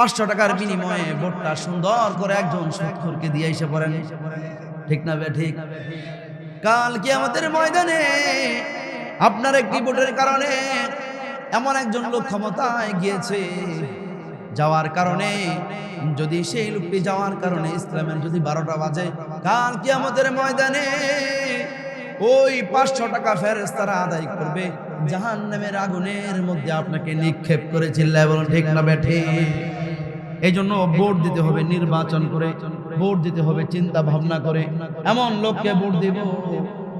পাঁচশো টাকার বিনিময়ে ভোটটা সুন্দর করে একজন সুৎখরকে দিয়ে এসে পড়েন। ঠিক না ঠিক কাল কি আমাদের ময়দানে আপনার একটি ভোটের কারণে এমন একজন লোক ক্ষমতায় গিয়েছে। যাওয়ার কারণে যদি সেই লোকটি যাওয়ার কারণে ইসলামের যদি বারোটা বাজে কাল কি আমাদের ময়দানে ওই পাঁচশো টাকা ফেরেস তারা আদায় করবে। জাহান নামের আগুনের মধ্যে আপনাকে নিক্ষেপ করে চিল্লায় বলুন ঠিক না বেঠে এই জন্য ভোট দিতে হবে, নির্বাচন করে ভোট দিতে হবে, চিন্তা ভাবনা করে। এমন লোককে ভোট দিব,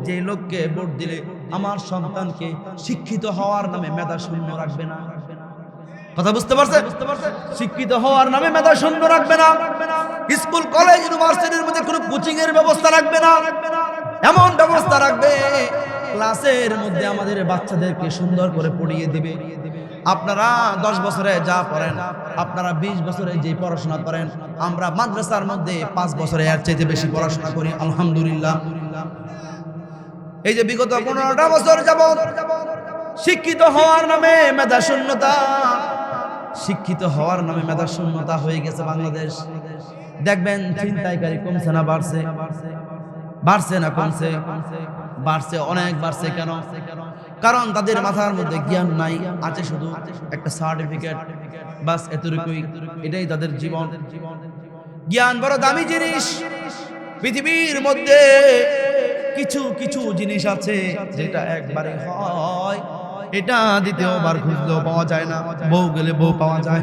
যে লোককে ভোট দিলে আমার সন্তানকে শিক্ষিত হওয়ার নামে মেধা শূন্য রাখবে না। কথা বুঝতে পারছে? শিক্ষিত হওয়ার নামে মেধা শূন্য রাখবে না। স্কুল, কলেজ, ইউনিভার্সিটির মধ্যে কোনো কোচিং এর ব্যবস্থা রাখবে না। এমন ব্যবস্থা রাখবে, ক্লাসের মধ্যে আমাদের বাচ্চাদেরকে সুন্দর করে পড়িয়ে দিবে। আপনারা দশ বছরে যা পড়েন আপনারা বিশ বছরে যে পড়াশোনা করেন, আমরা মাদ্রাসার মধ্যে পাঁচ বছরে এর চাইতে বেশি পড়াশোনা করি, আলহামদুলিল্লাহ। এই যে বিগত পনেরোটা বছর যাব শিক্ষিত হওয়ার নামে মেধা শূন্যতা, শিক্ষিত হওয়ার নামে মেধা শূন্যতা হয়ে গেছে বাংলাদেশ। দেখবেন চিন্তাইকারী কমছে না বাড়ছে। বাড়ছে না কমছে? বাড়ছে, অনেক বাড়ছে কেন? কারণ তাদের মাথার মধ্যে জ্ঞান নাই, আছে শুধু একটা সার্টিফিকেট বাস এতটুকুই। এটাই তাদের জীবন। জ্ঞান বড় দামি জিনিস। পৃথিবীর মধ্যে কিছু কিছু জিনিস আছে যেটা একবারে হয়। এটা দ্বিতীয়বার খুঁজলেও পাওয়া যায় না। বউ গেলে বউ পাওয়া যায়।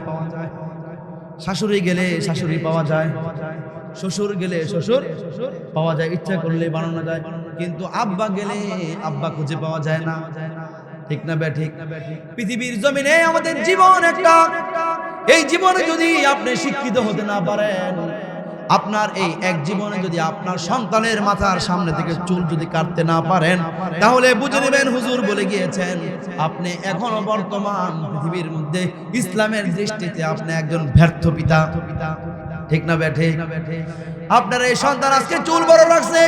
শাশুড়ি গেলে শাশুড়ি পাওয়া যায়। শ্বশুর গেলে শ্বশুর, পাওয়া যায়, ইচ্ছা করলে বানানো যায়। কিন্তু আব্বা গেলে আব্বা খুঁজে পাওয়া যায় না। ঠিক না বে ঠিক? পৃথিবীর জমিনে আমাদের জীবন একটা। এই জীবনে যদি আপনি শিক্ষিত হতে না পারেন, আপনার এই এক জীবনে যদি আপনার সন্তানের মাথার সামনে থেকে চুল যদি কাটতে না পারেন, তাহলে বুঝে নেবেন হুজুর বলে গিয়েছেন, আপনি এখনও বর্তমান পৃথিবীর মধ্যে ইসলামের দৃষ্টিতে আপনি একজন ব্যর্থ পিতা। পিতা ঠিক না ব্যাঠে? আপনার এই সন্তান আজকে চুল বড় রাখছে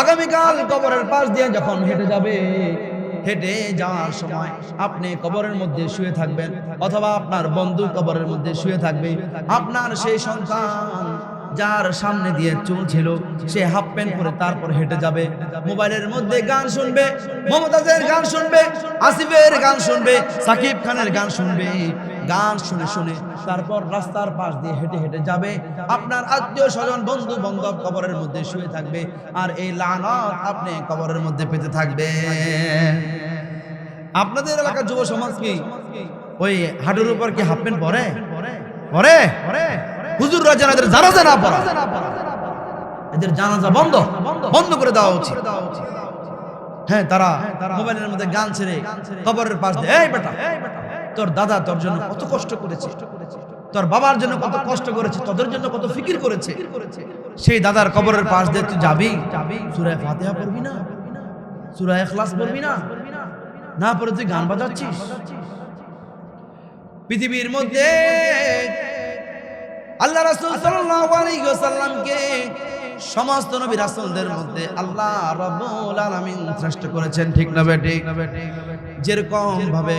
আগামীকাল কবরের পাশ দিয়ে যখন হেঁটে যাবে, হেঁটে যাওয়ার সময় আপনি কবরের মধ্যে শুয়ে থাকবেন, অথবা আপনার বন্ধু কবরের মধ্যে শুয়ে থাকবে। আপনার সেই সন্তান যার সামনে দিয়ে চুল ছিল, সে হাফ প্যান্ট পরে তারপর হেঁটে যাবে। মোবাইলের মধ্যে গান শুনবে, মমতাজের গান শুনবে, আসিফের গান শুনবে, সাকিব খানের গান শুনবে। গান শুনে শুনে তারপর রাস্তার পাশ দিয়ে হেঁটে হেঁটে যাবে। আপনার আত্মীয় স্বজন, বন্ধু বান্ধব কবরের মধ্যে শুয়ে থাকবে আর এই লানত আপনি কবরের মধ্যে পেতে থাকবে। আপনাদের এলাকার যুব সমাজ কি ওই হাঁটুর উপর কি হাফ প্যান্ট পরে? পরে? হুজুর রাজানাদের জানাজা না পড়া? এদের জানাজা বন্ধ? বন্ধ করে দেওয়া উচিত। হ্যাঁ তারা মোবাইলের মধ্যে গান ছেড়ে কবরের পাশ দিয়ে, এই বেটা তোর দাদা তোর জন্য কত কষ্ট করেছে। তোর বাবার জন্য কত কষ্ট করেছে তোদের জন্য কত ফিকির করেছে। সেই দাদার কবরের পাশ দিয়ে তুই যাবি সুরায় ফাতিহা পড়বি না? সুরায় এখলাস পড়বি না? না পড়ে তুই গান বাজাচ্ছিস? পৃথিবীর মধ্যে আল্লাহ রাসূল সাল্লাল্লাহু আলাইহি ওয়াসাল্লামকে সমস্ত নবী রাসূলদের মধ্যে আল্লাহ রাব্বুল আলামিন শ্রেষ্ঠ করেছেন ঠিক না বেটি যেরকম ভাবে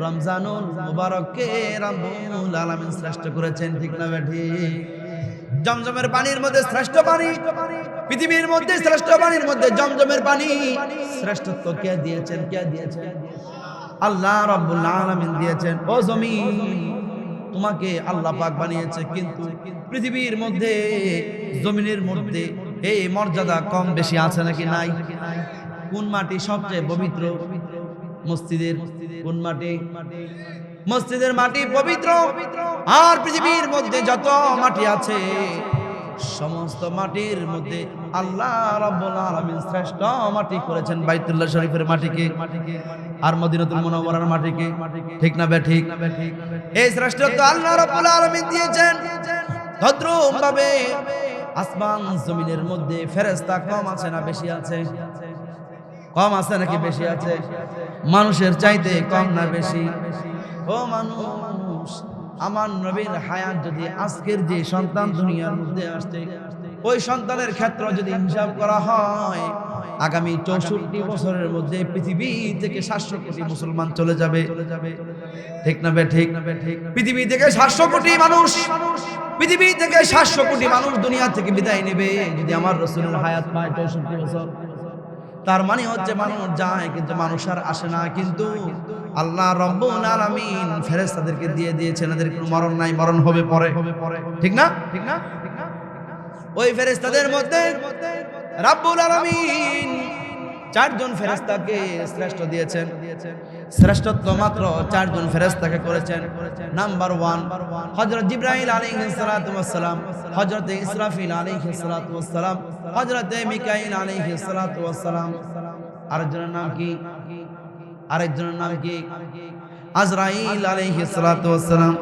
রমজানুল মুবারককে রব্বুল আলামিন শ্রেষ্ঠ করেছেন, ঠিক না বেঠি? জমজমের পানির মধ্যে শ্রেষ্ঠ পানি, পৃথিবীর মধ্যে শ্রেষ্ঠ পানির মধ্যে জমজমের পানি শ্রেষ্ঠত্ব কে দিয়েছেন কে দিয়েছেন? আল্লাহ রব্বুল আলামিন দিয়েছেন। ও জমিন, তোমাকে আল্লাহ পাক বানিয়েছে, কিন্তু পৃথিবীর মধ্যে, জমিনের মধ্যে এই মর্যাদা কম বেশি আছে নাকি নাই? কোন মাটি সবচেয়ে পবিত্র? মসজিদের কোন মাটি মসজিদের মাটি পবিত্র। আর পৃথিবীর মধ্যে যত মাটি আছে, সমস্ত মাটির মধ্যে আল্লাহ রাব্বুল আলামিন শ্রেষ্ঠ মাটি করেছেন বাইতুল্লাহ শরীফের মাটিকে আর মদিনাতুল মুনাওয়ারার মাটিকে। ঠিক না ঠিক? এই শ্রেষ্ঠত্ব আল্লাহ রাব্বুল আলামিন দিয়েছেন। তদ্রুপ ভাবে আসমান জমিনের মধ্যে ফেরেস্তা কম আছে না বেশি আছে? কম আছে নাকি বেশি আছে মানুষের চাইতে কম না বেশি? ও মানুষ আমার নবীর হায়াত যদি আজকের যে সন্তান দুনিয়ার মধ্যে আসছে ওই সন্তানের ক্ষেত্র যদি হিসাব করা হয় আগামী চৌষট্টি বছরের মধ্যে পৃথিবী থেকে সাতশো কোটি মুসলমান চলে যাবে। ঠিক না বে ঠিক না বে ঠিক? পৃথিবী থেকে সাতশো কোটি মানুষ পৃথিবী থেকে সাতশো কোটি মানুষ দুনিয়া থেকে বিদায় নেবে। যদি আমার রসুলের হায়াত পায় চৌষট্টি বছর তার মানে হচ্ছে মানুষ যায়, কিন্তু মানুষ আর আসে না। কিন্তু আল্লাহ রব্বুল আলামিন ফেরেশতাদেরকে দিয়ে দিয়েছেন এদের কোনো মরণ নাই, মরণ হবে পরে। হবে পরে ঠিক না ঠিক না? ঠিক না? ওই ফেরেশতাদের মধ্যে রাব্বুল আলামিন চারজন ফেরেশতাকে শ্রেষ্ঠ দিয়েছেন। শ্রেষ্ঠত্ব মাত্র চারজন ফেরেস্তাকে করেছেন। নাম্বার ওয়ান হজরত ওয়াস সালাম, হযরত ইসরাফিল সালাম, হযরত মিকাইল আলাইহিস সালাম। আরেকজনের নাম কি? আরেকজনের নাম কি? আজরাইল আলাইহিস সালাম।